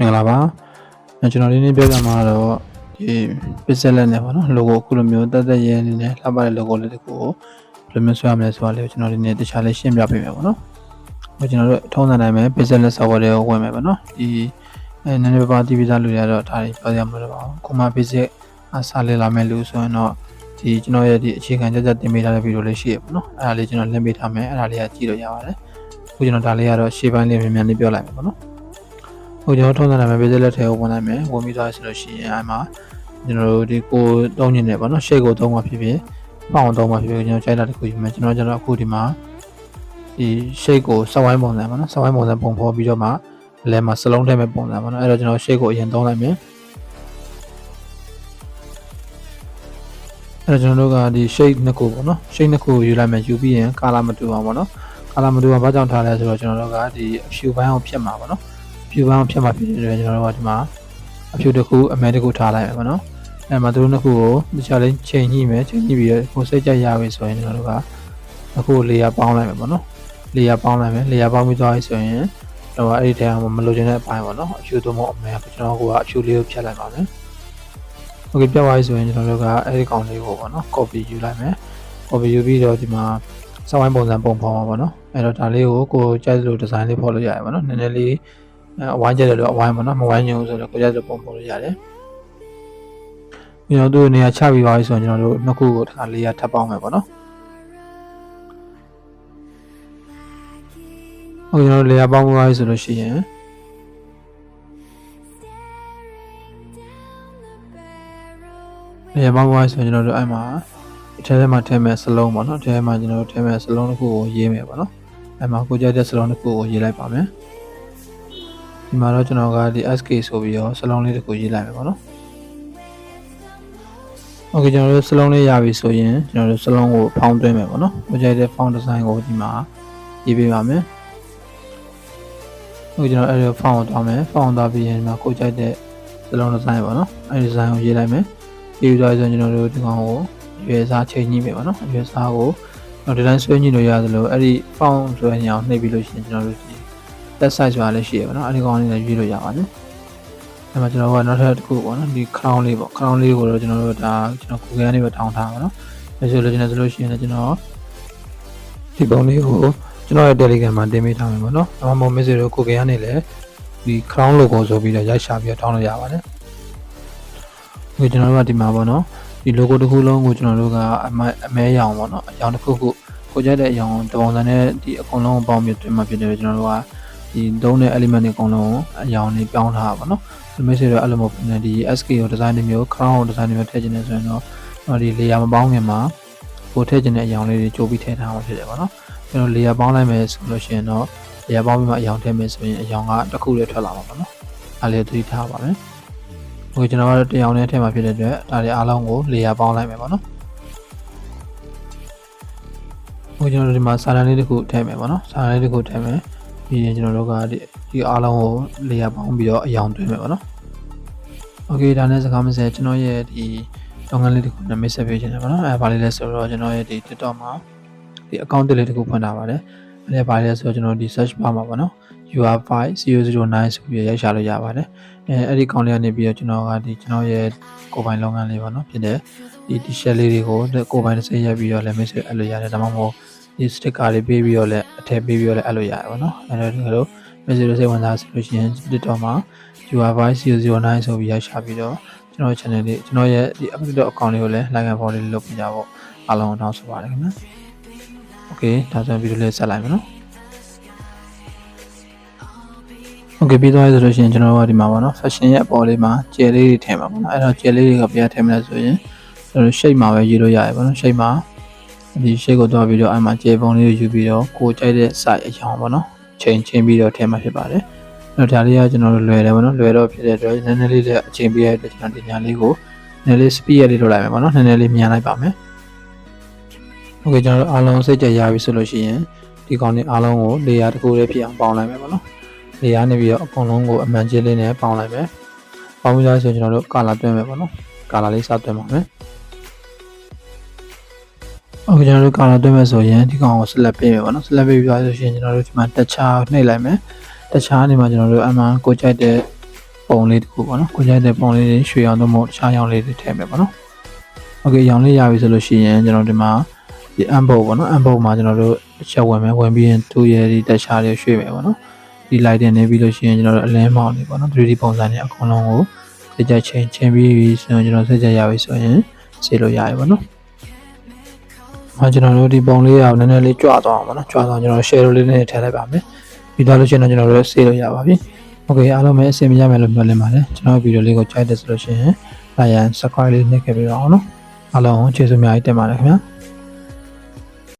မင်္ဂလာပါအဲကျွန်တော်ဒီနေ့ပြောပြမှာတော့ဒီ pixel လက်နဲ့ပေါ့နော် logo အခုလိုမျိုးတက်တက်ရဲနေနဲ့လှပတဲ့ logo လေးတစ်ခုကိုဘယ်လိုမျိုးဆွဲရမလဲဆိုတာလေးကိုကျွန်တော်ဒီနေ့တခြားလေးရှင်းပြပေးမယ်ပေါ့နော်ဟိုကျွန်တော်တို့ထုံးစံတိုင်းပဲ pixel လက် software တွေကိုဝင်မယ်ပေါ့နော်ဒီအဲနည်းနည်းပါးပါး TV သားလူတွေကတော့ဒါတွေပြောရမှာတော့ပါဘူးခုမှ basic အစားလေးလာမယ်လို့ဆိုရင်တော့ဒီကျွန်တော်ရဲ့ဒီအခြေခံကြကြတင်ပေးထားတဲ့ဗီဒီယိုလေးရှိရပေါ့နော်အဲ့ဒါလေးကျွန်တော်လင်းပေးထားမယ်အဲ့ဒါလေးကကြည့်လို့ရပါတယ်အခုကျွန်တော်ဒါလေးကတော့ရှေ့ပိုင်းလေးမြန်မြန်လေးပြောလိုက်မယ်ပေါ့နော်ဟို ကျွန်တော်ထုံးစံနာမည်ပေးစလက်ထဲကိုဝင်လိုက်မယ်ဝင်ပြီးသွားဆိုလို့ရှိရင်အဲ့မှာကျွန်တော်တို့ဒီကိုတုံးညင်နေပါတော့ရှေ့ကိုတုံးမှဖြစ်ဖြစ်ပေါအောင်တုံးမှဖြစ်ဖြစ်ကျွန်တော်ကြိုက်တာတစ်ခုယူမယ်ကျွန်တော်ကျတော့အခုဒီမှာဒီရှေ့ကိုစဝိုင်းပုံစံပါနော်စဝိုင်းပုံစံပုံဖော်ပြီးတော့မှလဲမှာစလုံးထဲမဲ့ပုံစံပါနော်အဲ့တော့ကျွန်တော်ရှေ့ကိုအရင်တုံးလိုက်မယ်အဲ့တော့ကျွန်တော်တို့ကဒီ shade နှစ်ခုပေါ့နော် shade နှစ်ခုကိုယူလိုက်မယ်ယူပြီးရင် color မတူအောင်ပေါ့နော် color မတူအောင်ဘာကြောင့်ထားလဲဆိုတော့ကျွန်တော်တို့ကဒီအဖြူပိုင်းအောင်ဖြတ်မှာပေါ့နော် ဖြူပန်းဖြတ်မှဖြစ်တဲ့အတွက်ကျွန်တော်တို့ကဒီမှာအဖြူတစ်ခုအမဲတစ်ခုထားလိုက်မယ်ပေါ့နော်အဲမှာသူတို့နှစ်ခုကိုတခြားလေးချိန်ညှိမယ်ချိန်ညှိပြီးတော့ကိုယ်စိတ်ကြရပြီဆိုရင်ကျွန်တော်တို့ကအခုလေယာပေါင်းလိုက်မယ်ပေါ့နော်လေယာပေါင်းလိုက်မယ်လေယာပေါင်းပြီးသွားပြီဆိုရင်တော့အဲ့ဒီထဲမှာမလိုချင်တဲ့အပိုင်းပေါ့နော်အဖြူသုံးဖို့အမဲကျွန်တော်ကအဖြူလေးကိုဖြတ်လိုက်ပါမယ်โอเคပြတ်သွားပြီဆိုရင်ကျွန်တော်တို့ကအဲ့ဒီကောင်လေးကိုပေါ့နော် copy ယူလိုက်မယ် copy ယူပြီးတော့ဒီမှာစောင်းဝိုင်းပုံစံပုံဖော်မှာပေါ့နော်အဲ့တော့ဒါလေးကိုကိုကြိုက်လို့ဒီဇိုင်းလေးဖော်လို့ရတယ်ပေါ့နော်နည်းနည်းလေး အဝိုင်းကျတယ်လို့အဝိုင်းပေါ့နော်မဝိုင်းညုံဆိုတော့ကိုကြဆိုပုံပုံလို့ရတယ်ပြီးတော့သူ့နေရာချပြီးပါပြီဆိုရင်ကျွန်တော်တို့နှစ်ခုကိုတစ်ခါလေးရထပ်ပေါင်းမယ်ပေါ့နော်ဟုတ်ကျွန်တော်တို့လေယာပေါင်းပါပြီဆိုလို့ရှိရင်လေယာပေါင်းပါပြီဆိုရင်ကျွန်တော်တို့အဲ့မှာအထဲထဲမှာထည့်မဲ့စလုံးပေါ့နော်အထဲထဲမှာကျွန်တော်တို့ထည့်မဲ့စလုံးတစ်ခုကိုရေးမယ်ပေါ့နော်အဲ့မှာကိုကြတဲ့စလုံးတစ်ခုကိုရေးလိုက်ပါမယ် ဒီမှာတော့ကျွန်တော်ကဒီ SK ဆိုပြီးတော့စလုံးလေးတစ်ခုရေးလိုက်မယ်ပေါ့နော်။ Okay ကျွန်တော်တို့စလုံးလေးရပြီဆိုရင်ကျွန်တော်တို့စလုံးကိုဖောင်းသွင်းမယ်ပေါ့နော်။ကိုကြိုက်တဲ့ font design ကိုဒီမှာရေးပေးပါမယ်။ Okay ကျွန်တော်အဲ့ဒီ font ကိုတောင်းမယ်။ font တောင်းပြီးရင်ဒီမှာကိုကြိုက်တဲ့စလုံး design ပေါ့နော်။အဲ့ဒီ design ကိုရေးလိုက်မယ်။ရေးပြီးတော့ဆိုရင်ကျွန်တော်တို့ဒီကောင်ကိုရွေးစားချိန်ညှိမယ်ပေါ့နော်။ရွေးစားကိုတော့ဒီတိုင်းဆွဲညှိလို့ရတယ်လို့အဲ့ဒီ font ဆိုရင်အောင်နှိပ်ပြီးလို့ရှိရင်ကျွန်တော်တို့ဒီ that size ဆိုတာလည်းရှိရပါတော့အဲ့ဒီကောင်လေးလည်းရွေးလို့ရပါတယ်အဲ့မှာကျွန်တော်ကနောက်ထပ်တစ်ခုပေါ့နော်ဒီ crown လေးပေါ့ crown လေးကိုတော့ကျွန်တော်တို့ဒါကျွန်တော် Google ကနေပဲတောင်းထားပါတော့ဒါဆိုလို့ကျွန်တော်ဆိုလို့ရှိရင်လည်းကျွန်တော်ဒီပုံလေးကိုကျွန်တော်ရဲ့ Telegram မှာတင်ပေးထားမယ်ပေါ့နော်ဒါမှမဟုတ် message ကို Google ကနေလည်းဒီ crown logo ဆိုပြီးတော့ရိုက်ရှာပြီးတော့တောင်းလို့ရပါတယ်ဒီကျွန်တော်တို့ကဒီမှာပေါ့နော်ဒီ logo တစ်ခုလုံးကိုကျွန်တော်တို့ကအမဲအမဲရောင်ပေါ့နော်အရောင်တစ်ခုခုကိုကြိုက်တဲ့အရောင်တပုံစံနဲ့ဒီအကုန်လုံးကိုပေါင်းပြီးတွင်မှဖြစ်တယ်ကျွန်တော်တို့က ဒီဒုံးတဲ့ element တွေအကုန်လုံးအရောင်တွေပြောင်းထားတာပေါ့နော်ဒီမိတ်ဆွေတို့အဲ့လိုမျိုးဒီ SK ကို design တွေမျိုး crown ကို design တွေမျိုးထည့်ခြင်းနဲ့ဆိုရင်တော့ဒီ layer မပေါင်းခင်မှာပိုထည့်ခြင်းတဲ့အရောင်လေးတွေကြိုးပြီးထည့်ထားမှာဖြစ်တယ်ပေါ့နော်ကျွန်တော် layer ပေါင်းလိုက်မယ်ဆိုလို့ရှိရင်တော့ layer ပေါင်းပြီးမှအရောင်ထည့်မယ်ဆိုရင်အရောင်ကတစ်ခုတည်းထွက်လာမှာပေါ့နော်အားလေးသတိထားပါမယ်ဟိုကျွန်တော်ကတော့တရားနဲ့ထည့်မှာဖြစ်တဲ့အတွက်ဒါတွေအားလုံးကို layer ပေါင်းလိုက်မယ်ပေါ့နော်ဟိုကျွန်တော်ဒီမှာစာတန်လေးတစ်ခုထည့်မယ်ပေါ့နော်စာတန်လေးတစ်ခုထည့်မယ် ပြီးရင်ကျွန်တော်တို့ကဒီဒီအားလုံးကိုလေယာပေါင်းပြီးတော့အယောင်သွင်းမယ်ပေါ့နော်။ Okay ဒါနဲ့စကားမစဲကျွန်တော်ရဲ့ဒီလုပ်ငန်းလေးတစ်ခုနဲ့မိတ်ဆက်ပေးခြင်းတယ်ပေါ့နော်။အဲဘာလေးလဲဆိုတော့ကျွန်တော်ရဲ့ဒီ TikTok မှာဒီ account တစ်လေးတစ်ခုဖွင့်ထားပါတယ်။အဲဘာလေးလဲဆိုတော့ကျွန်တော်ဒီ search bar မှာပေါ့နော်။ UR5009 ဆိုပြီးရိုက်ရှာလို့ရပါတယ်။အဲအဲ့ဒီ account လေးကနေပြီးတော့ကျွန်တော်ကဒီကျွန်တော်ရဲ့ကိုယ်ပိုင်လုပ်ငန်းလေးပေါ့နော်ဖြစ်တဲ့ဒီ t-shirt လေးတွေကိုကိုယ်ပိုင်တစ်စိတ်ရိုက်ပြီးတော့လည်းမိတ်ဆက်အဲ့လိုရတယ်ဒါမှမဟုတ် ဒီ sticker လေးပေးပြီးတော့လည်းအထည့်ပေးပြီးတော့လည်းအဲ့လိုရတယ်ပေါ့နော်အဲ့တော့ဒီလို message စိတ်ဝင်စားဆိုလို့ရှိရင် TikTok မှာ UR5009 ဆိုပြီးရရှာပြီးတော့ကျွန်တော် channel လေးကျွန်တော်ရဲ့ဒီ update account လေးကိုလည်း like and follow လေးလုပ်ပြကြဖို့အားလုံးတောင်းဆိုပါတယ်ခင်ဗျာ Okay ဒါဆိုရင်ဗီဒီယိုလေးဆက်လိုက်မယ်နော် Okay ပြီးသွားပြီဆိုလို့ရှိရင်ကျွန်တော်တို့ကဒီမှာပေါ့နော် fashion ရဲ့အပေါ်လေးမှာကျယ်လေးတွေထည့်မှာပေါ့နော်အဲ့တော့ကျယ်လေးတွေကဘယ်ထည့်မလဲဆိုရင်ကျွန်တော် shape မှာပဲရေးလို့ရတယ်ပေါ့နော် shape မှာ ဒီ shape ကိုတွားပြီးတော့အဲ့မှာကျယ်ပုံလေးကိုယူပြီးတော့ကိုကြိုက်တဲ့ size အရောင်ပေါ့နော်ချိန်ချင်းပြီးတော့ထည့်မှာဖြစ်ပါတယ်အဲ့တော့ဒါလေးကကျွန်တော်တို့လွယ်တယ်ပေါ့နော်လွယ်တော့ဖြစ်တဲ့အတွက်နည်းနည်းလေးတဲ့အချိန်ပေးရတဲ့ကျွန်တော်ဒီညာလေးကိုနည်းနည်းလေး speed လေးလုပ်လိုက်မယ်ပေါ့နော်နည်းနည်းလေးမြန်လိုက်ပါမယ်โอเคကျွန်တော်တို့အားလုံးစိတ်ကြရပြီဆိုလို့ရှိရင်ဒီကောင်လေးအားလုံးကို layer တစ်ခုလေးဖြစ်အောင်ပေါင်းလိုက်မယ်ပေါ့နော် လေယာနေပြီးတော့အကုန်လုံးကိုအမှန်ချင်းလေးနဲ့ပေါင်းလိုက်မယ်။ပေါင်းပြီးသားဆိုရင်ကျွန်တော်တို့ကာလာတွင်းမယ်ပေါ့နော်။ကာလာလေးစတွင်းပါမယ်။ အခုကျွန်တော်တို့ကာလာတွင်းမယ်ဆိုရင်ဒီကောင်ကိုဆက်လက်ပေးမယ်ပေါ့နော်။ဆက်လက်ပေးပြီးသွားဆိုရင်ကျွန်တော်တို့ဒီမှာတခြားနှိပ်လိုက်မယ်။တခြားနေမှာကျွန်တော်တို့အမှန်ကိုကြိုက်တဲ့ ပုံလေးတစ်ခုပေါ့နော်ကိုကြိုက်တဲ့ပုံလေးတွေရွှေအောင်တော့မဟုတ်တခြားရောင်လေးတွေထည့်မယ်ပေါ့နော်โอเคရောင်လေးရပြီဆိုလို့ရှိရင်ကျွန်တော်ဒီမှာဒီအမ်ဘုတ်ပေါ့နော်အမ်ဘုတ်မှာကျွန်တော်တို့ချက်ဝင်မယ်ဝင်ပြီးရင်သူ့ရဲ့ဒီတက်ရှားလေးရွှေ့မယ်ပေါ့နော်ဒီ light တင်နေပြီးလို့ရှိရင်ကျွန်တော်တို့အလင်းမောင်လေးပေါ့နော် 3D ပုံစံနဲ့အကုန်လုံးကိုစိတ်ကြချင်းချင်းပြီးပြီဆိုရင်ကျွန်တော်စိတ်ကြရပြီဆိုရင်စေလို့ရပြီပေါ့နော် မှာကျွန်တော်တို့ဒီပုံလေးရောနည်းနည်းလေးကြွသွားအောင်ပါနော်ကြွသွားအောင်ကျွန်တော် share လေးနဲ့ထည့်လိုက်ပါမယ်ပြီးသွားလို့ရှိရင်တော့ကျွန်တော်တို့ save လုပ်ရပါပြီ okay အားလုံးပဲအဆင်ပြေရမယ်လို့ပြောလင်ပါတယ်ကျွန်တော်ဗီဒီယိုလေးကိုကြိုက်တယ်ဆိုလို့ရှိရင် like and subscribe လေးနှိပ်ခဲ့ပေးပါအောင်နော်အားလုံးကျေးဇူးများကြီးတင်ပါတယ်ခင်ဗျာ